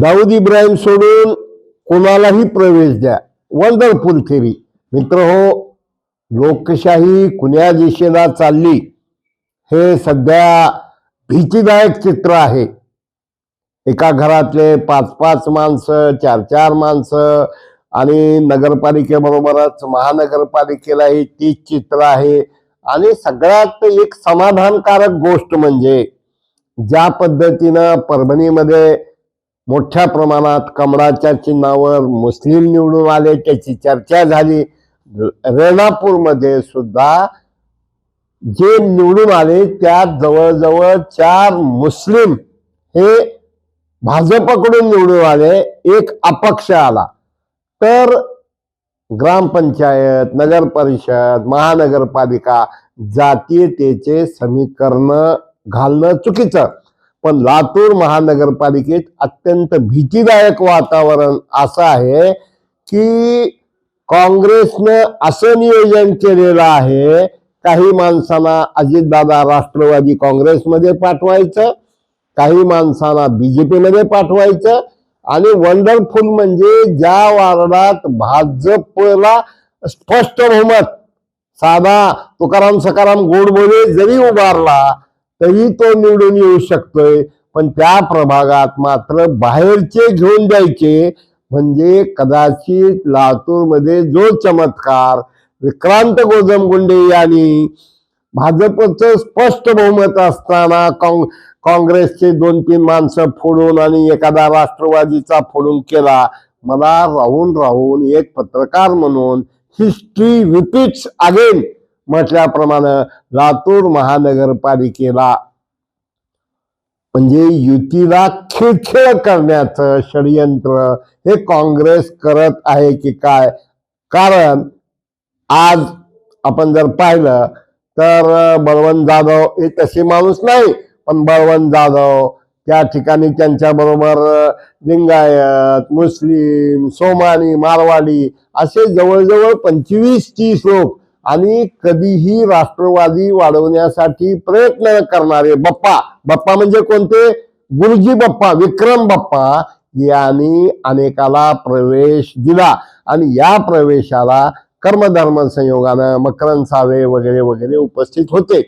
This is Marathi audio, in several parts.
दाऊद इब्राहिम सोडून कोणालाही प्रवेश द्या. वंडरफुल थेरी मित्र हो लोकशाही कुण्या दिशेला चालली हे सध्या भीतीदायक चित्र आहे. एका घरातले पाच पाच माणसं चार चार माणसं आणि नगरपालिकेबरोबरच महानगरपालिकेलाही तीच चित्र आहे. आणि सगळ्यात एक समाधानकारक गोष्ट म्हणजे ज्या पद्धतीनं परभणीमध्ये मोठ्या प्रमाणात कमळाच्या चिन्हावर मुस्लिम निवडून आले त्याची चर्चा झाली. रेणापूरमध्ये सुद्धा जे निवडून आले त्यात जवळजवळ चार मुस्लिम हे भाजपकडून निवडून आले एक अपक्ष आला. तर ग्रामपंचायत नगर परिषद महानगरपालिका जातीयतेचे समीकरण घालणं चुकीचं. पण लातूर महानगरपालिकेत अत्यंत भीतीदायक वातावरण असं आहे की काँग्रेसनं असं नियोजन केलेलं आहे काही माणसांना अजितदादा राष्ट्रवादी काँग्रेसमध्ये पाठवायचं काही माणसांना बीजेपीमध्ये पाठवायचं आणि वंडरफुल म्हणजे ज्या वार्डात भाजपला स्पष्ट बहुमत साधा तुकाराम सकाराम गोडबोले जरी उभारला तरी तो निवडून येऊ शकतोय. पण त्या प्रभागात मात्र बाहेरचे घेऊन द्यायचे म्हणजे कदाचित लातूरमध्ये जो चमत्कार विक्रांत गोजमगुंडे यांनी भाजपचं स्पष्ट बहुमत असताना काँग्रेसचे दोन तीन माणसं फोडून आणि एखादा राष्ट्रवादीचा फोडून केला. मला राहून राहून एक पत्रकार म्हणून हिस्ट्री रिपीट्स अगेन म्हटल्याप्रमाणे लातूर महानगरपालिकेला म्हणजे युतीला खिळखिळ करण्याचं षडयंत्र हे काँग्रेस करत आहे की काय? कारण आज आपण जर पाहिलं तर बळवंत जाधव हे तसे माणूस नाही पण बळवंत जाधव त्या ठिकाणी त्यांच्या बरोबर लिंगायत मुस्लिम सोमानी मारवाडी असे जवळजवळ पंचवीस तीस लोक आणि कधीही राष्ट्रवादी वाढवण्यासाठी प्रयत्न करणारे बप्पा. बप्पा म्हणजे कोणते? गुरुजी बप्पा विक्रम बप्पा यांनी अनेकाला प्रवेश दिला. आणि या प्रवेशाला कर्मधर्म संयोगानं मकरन सावे वगैरे वगैरे उपस्थित होते.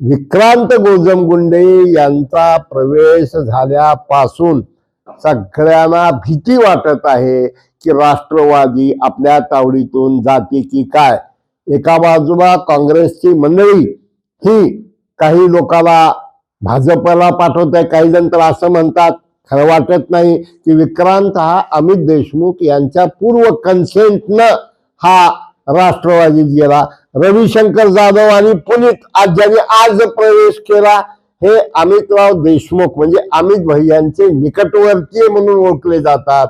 विक्रांत गोजमगुंडे यांचा प्रवेश झाल्यापासून सगळ्यांना भीती वाटत आहे की राष्ट्रवादी आपल्या तावडीतून जाते की काय? एका बाजूला काँग्रेसची मंडळी ही काही लोकांना भाजपला पाठवत आहे काही जण तर असं म्हणतात खरं वाटत नाही की विक्रांत हा अमित देशमुख यांच्या पूर्व कन्सेंटनं हा राष्ट्रवादीत गेला. रविशंकर जाधव आणि पुनीत आज ज्यांनी आज प्रवेश केला. हे अमितराव देशमुख म्हणजे अमित भैयांचे निकटवर्तीय म्हणून ओळखले जातात.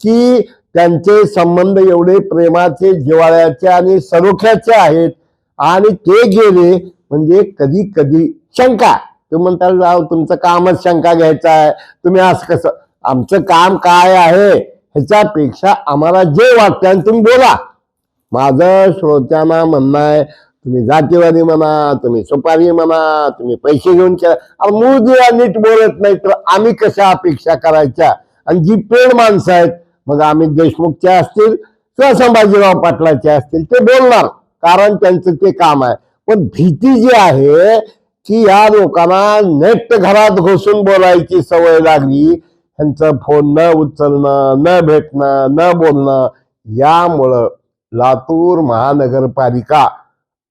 की त्यांचे संबंध एवढे प्रेमाचे जिवाळ्याचे आणि सरोख्याचे आहेत. आणि ते गेले म्हणजे कधी कधी शंका. ते म्हणतात राव तुमचं कामच शंका घ्यायचं आहे. तुम्ही असं कसं आमचं काम काय आहे ह्याच्यापेक्षा आम्हाला जे वाटतं आणि तुम्ही बोला. माझं श्रोत्यांना म्हणणं आहे तुम्ही जातीवादी म्हणा तुम्ही सुपारी म्हणा तुम्ही पैसे घेऊन केला मूळ दिवा नीट बोलत नाही तर आम्ही कशा अपेक्षा करायच्या? आणि जी पेड माणसं आहेत मग अमित देशमुखचे असतील किंवा संभाजीराव पाटलाचे असतील ते बोलणार. कारण त्यांचं ते काम आहे. पण भीती जी आहे की या लोकांना नेट घरात घुसून बोलायची सवय लागली त्यांचं फोन न उचलणं न भेटणं न बोलणं यामुळं लातूर महानगरपालिका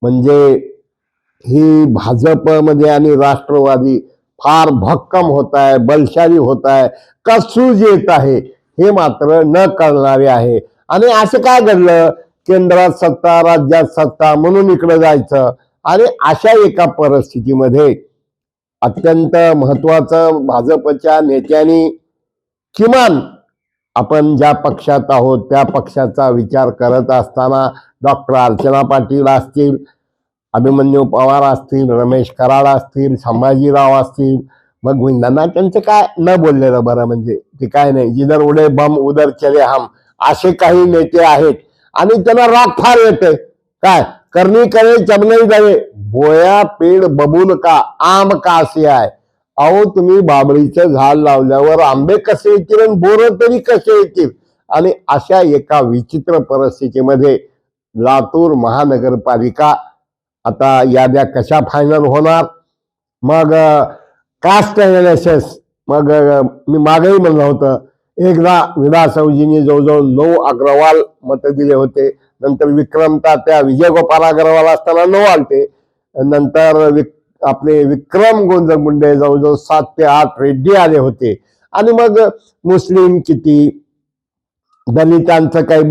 म्हणजे ही भाजपमध्ये आणि राष्ट्रवादी फार भक्कम होत आहे बलशाली होत आहे कसूज येत आहे हे मात्र न कळणारे आहे. आणि असं काय घडलं? केंद्रात सत्ता राज्यात सत्ता म्हणून इकडे जायचं. आणि अशा एका परिस्थितीमध्ये अत्यंत महत्वाचं भाजपच्या नेत्यांनी किमान आपण ज्या पक्षात आहोत त्या पक्षाचा विचार करत असताना डॉक्टर अर्चना पाटील असतील अभिमन्यू पवार असतील रमेश कराड असतील संभाजीराव असतील मग विंदांना त्यांचं काय न बोललेलं बरं म्हणजे? ते काय नाही जिधर उडे बम उदर चले हम. असे काही नेते आहेत. आणि त्यांना राग फार येते काय? करणी करे चमनई दवे बोया पेड़ बबूल का आम का आहे? अहो तुम्ही बाबळीचं झाड लावल्यावर आंबे कसे येतील आणि बोर तरी कसे येतील? आणि अशा एका विचित्र परिस्थितीमध्ये लातूर महानगरपालिका आता याद्या कशा फायनल होणार? मग कास्ट अनालिसिस मग मी मागही म्हणलं होतं एकदा विला जवळजवळ नऊ अग्रवाल मत दिले होते. नंतर विक्रम तात्या विजयगोपाल अग्रवाल असताना नऊ आलते. नंतर विक आपले विक्रम गोंजगुंडे जवळजवळ सात ते आठ रेड्डी आले होते. आणि मग मुस्लिम किती दलितांचं काही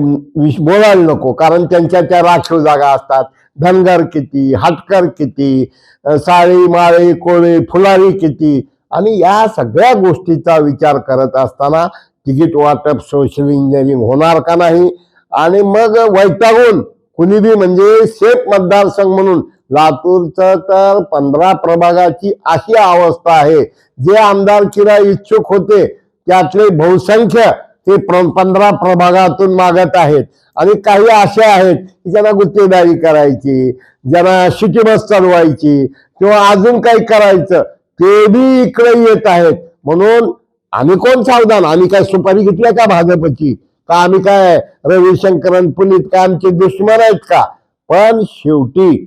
विष बोलायला नको कारण त्यांच्या त्या राखीव जागा असतात. धनगर किती हटकर किती साळी माळी कोळी फुलारी किती आणि या सगळ्या गोष्टीचा विचार करत असताना तिकीट वाटप सोशल इंजिनिअरिंग होणार का नाही? आणि मग वैतागून कुणीबी म्हणजे सेफ मतदारसंघ म्हणून लातूरचं तर पंधरा प्रभागाची अशी अवस्था आहे. जे आमदारकीला इच्छुक होते त्यातले बहुसंख्य ते प्र- पंधरा प्रभागातून मागत आहेत. आणि काही असे आहेत की ज्यांना गुत्तेदारी करायची ज्यांना सिटी बस चालवायची किंवा अजून काही करायचं ते बी इकडे येत आहेत. म्हणून आम्ही कोण सावधान? आम्ही काय सुपारी घेतल्या का भाजपची? का आम्ही काय रविशंकरन पुनीत काय आमचे दुश्मन आहेत का? पण शेवटी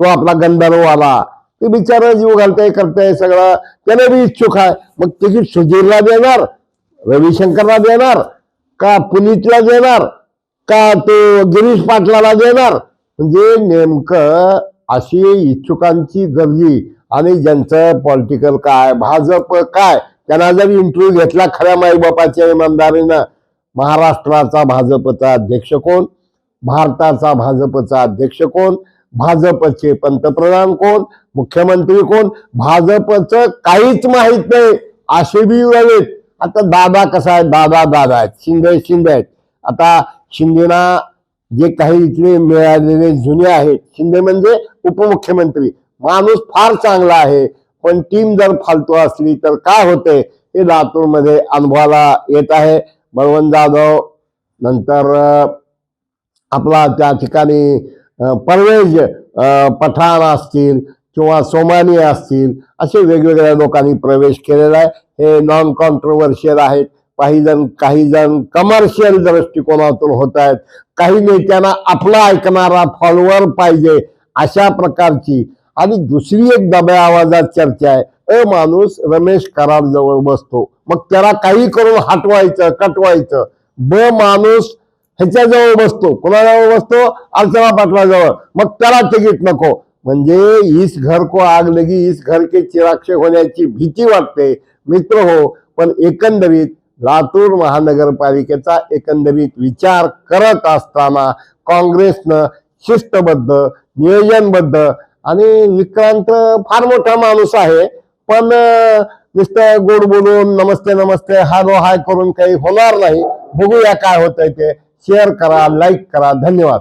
तो आपला गंधर्व आला ते बिचारा जीव घालताय करताय सगळं. त्याने बी इच्छुक आहे. मग तिकीट सुधीरला देणार? रविशंकरला देणार? का पुनीतला देणार? का तो गिरीश पाटलाला देणार? म्हणजे नेमकं अशी इच्छुकांची गर्दी आणि ज्यांचं पॉलिटिकल काय भाजप काय त्यांना जर इंटरव्ह्यू घेतला खऱ्या माईबापाच्या इमानदारीनं महाराष्ट्राचा भाजपचा अध्यक्ष कोण? भारताचा भाजपचा अध्यक्ष कोण? भाजपचे पंतप्रधान कोण? मुख्यमंत्री कोण? भाजपचं काहीच माहीत नाही असे बी व्हावेत आता दादा कसा आहे? दादा दादा आहेत. शिंदे शिंदे आहेत. आता शिंदेना जे काही इथले मिळालेले जुने आहेत शिंदे म्हणजे उपमुख्यमंत्री. माणूस फार चांगला आहे पण टीम जर फालतू असली तर काय होते? हे लातूरमध्ये अनुभवाला येत आहे. बळवंत जाधव नंतर आपला त्या ठिकाणी परवेज पठाण असतील किंवा सोमानी असतील असे वेगवेगळ्या लोकांनी प्रवेश केलेला आहे. हे नॉन कॉन्ट्रोवर्शियल आहेत. काही जण काही जण कमर्शियल दृष्टिकोनातून होत आहेत. काही नेत्यांना आपला ऐकणारा फॉलोअर पाहिजे अशा प्रकारची आणि दुसरी एक दब्या आवाजात चर्चा आहे. अ माणूस रमेश कराड जवळ बसतो. मग त्याला काही करून हटवायचं कटवायचं. ब माणूस ह्याच्याजवळ बसतो. कोणाजवळ बसतो? अर्चना पाटलाजवळ. मग त्याला तिकीट नको. म्हणजे इस घर को आग लगी इस घर के चिराक्षे होण्याची भीती वाटते. मित्र हो पण एकंदरीत लातूर महानगरपालिकेचा एकंदरीत विचार करत असताना काँग्रेसनं शिस्तबद्ध नियोजनबद्ध आणि विक्रांत फार मोठा माणूस आहे. पण नुसतं गोड बोलून नमस्ते नमस्ते हाय हाय करून काही होणार नाही. बघूया काय होतंय ते. शेअर करा लाईक करा. धन्यवाद.